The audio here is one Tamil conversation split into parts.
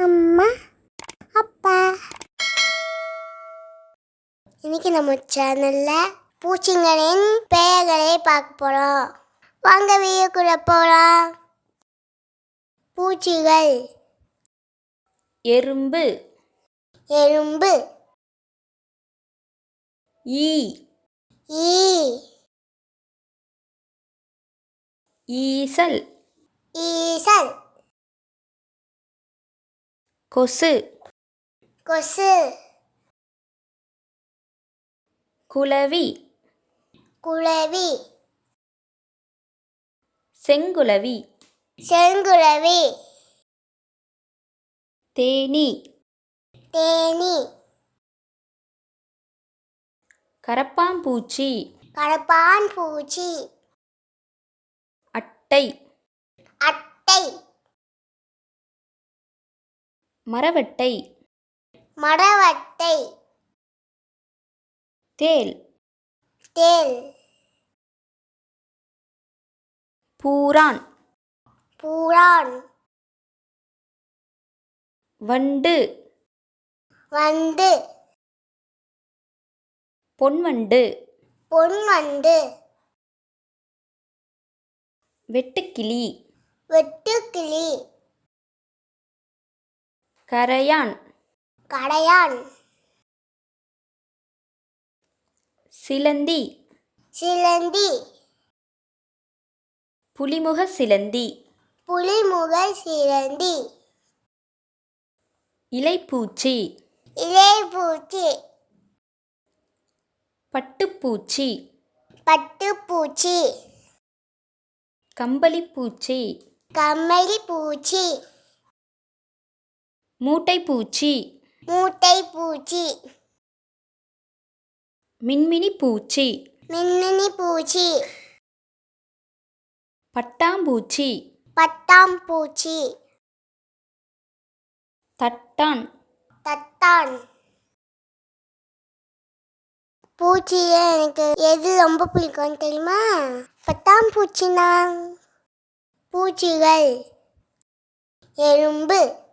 அம்மா அப்பா. இன்னைக்கு நம்ம சேனல்ல பூச்சிங்களின் பெயர்களை பார்க்க போறோம். வாங்க வீடியோக்குள்ள போலாம். பூச்சிகள். எறும்பு. எறும்பு. ஈ. ஈ. ஈசல். ஈசல். கொசு. கொசு. குளவி குளவி செங்குளவி செங்குளவி தேனி. தேனி. கரப்பாம்பூச்சி கடப்பான் பூச்சி அட்டை. அட்டை. மரவட்டை. மரவட்டை. தேல். தேல். பூரான். பூரான். வண்டு. வண்டு. பொன்வண்டு. பொன்வண்டு. வெட்டுக்கிளி. வெட்டுக்கிளி. கரையான். கடையான் சிலந்தி. சிலந்தி. புலிமுக சிலந்தி. புலிமுக சிலந்தி. இலைப்பூச்சி. இலைப்பூச்சி. பட்டுப்பூச்சி. பட்டுப்பூச்சி. கம்பளிப்பூச்சி. கம்மலி பூச்சி மூட்டை பூச்சி மின்மினி பூச்சி மின்மினி பூச்சி பட்டாம்பூச்சி. பட்டாம்பூச்சி. தட்டான். தத்தான் பூச்சியே எனக்கு எது ரொம்ப பிடிக்கும் தெரியுமா? பட்டாம்பூச்சினா பூச்சிகள். எறும்பு.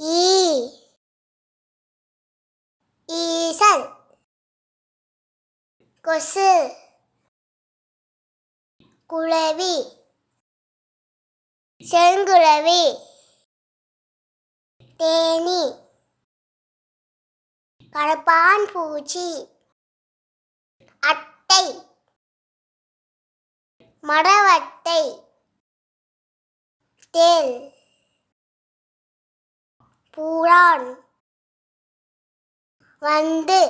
ஈ. ஈசல். கொசு. குளவி செங்குளவி தேனி. கடப்பான் பூச்சி. அட்டை. மரவட்டை. தேல் பூரான் வந்து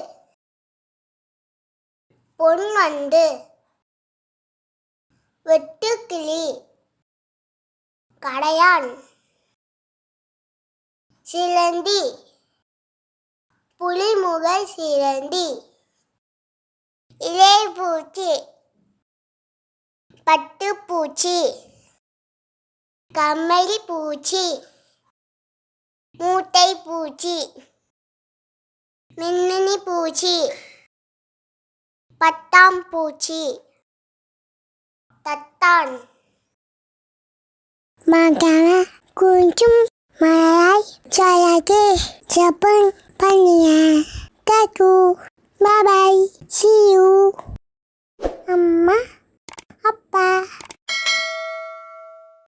பொன் வந்து வெட்டுக்கிளி கடையான் சிலந்தி புலிமுக சிலந்தி இலைப்பூச்சி பட்டுப்பூச்சி கம்மலி பூச்சி മൂട്ടൈ പൂച്ചി മിന്നിനി പൂച്ചി പത്താം പൂച്ചി തത്താൻ മകന കുഞ്ചും മഴയായി ചായാതെ ജപ്പൻ പണിയ കാക്കു ബൈ ബൈ സി യു അമ്മ അപ്പ